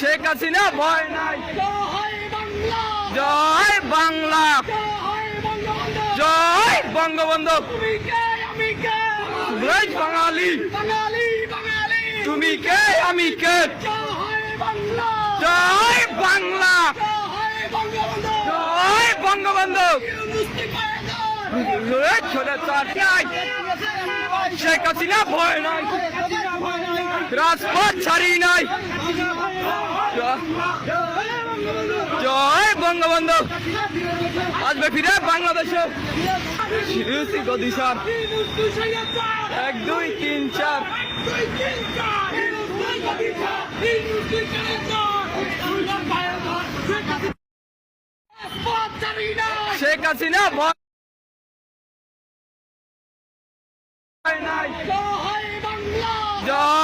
শেখ হাসিনা ভয় নাই। জয় বাংলা। জয় বঙ্গবন্ধু। জয় বাঙালি। তুমি কে, আমি কে? জয় বাংলা। জয় বঙ্গবন্ধু। শেখ হাসিনা ভয় রাজপথ ছাড়ি নাই। জয় বঙ্গবন্ধু। আসবে ফিরে বাংলাদেশে। এক, দুই, তিন, চার। শেখ হাসিনা ভয় বাংলা। জয়